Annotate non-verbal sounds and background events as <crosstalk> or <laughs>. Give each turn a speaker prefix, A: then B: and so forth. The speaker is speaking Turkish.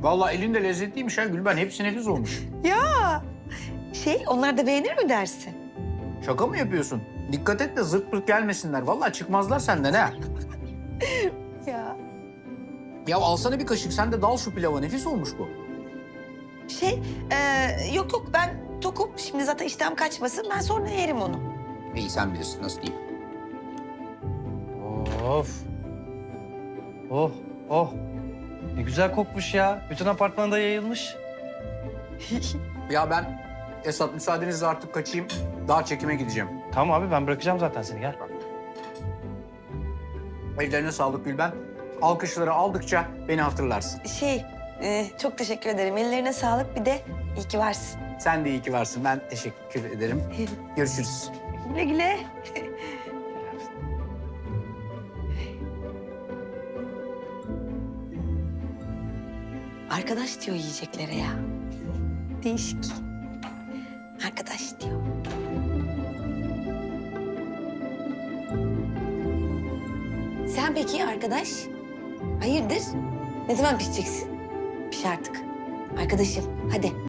A: Vallahi elin de lezzetliymiş ha Gülben. Hepsi nefis olmuş.
B: Ya şey onlar da beğenir mi dersin?
A: Şaka mı yapıyorsun? Dikkat et de zırt pırt gelmesinler. Vallahi çıkmazlar senden ha. <laughs>
B: Ya.
A: Ya alsana bir kaşık sen de dal şu pilava. Nefis olmuş bu.
B: Şey e, yok yok ben tokum. Şimdi zaten iştahım kaçmasın. Ben sonra yerim onu.
A: İyi sen bilirsin nasıl diyeyim.
C: Of. Oh, oh. Ne güzel kokmuş ya. Bütün apartmanda yayılmış. <laughs>
A: Ya ben Esat müsaadenizle artık kaçayım. Daha çekime gideceğim.
C: Tamam abi ben bırakacağım zaten seni gel.
A: Ellerine sağlık Gülben. Alkışları aldıkça beni hatırlarsın.
B: Şey e, çok teşekkür ederim. Ellerine sağlık. Bir de iyi ki varsın.
A: Sen de iyi ki varsın. Ben teşekkür ederim. <laughs> Görüşürüz.
B: Güle güle. Arkadaş diyor yiyeceklere ya. Değişik. Arkadaş diyor. Sen peki arkadaş? Hayırdır? Ne zaman pişeceksin? Piş artık. Arkadaşım hadi.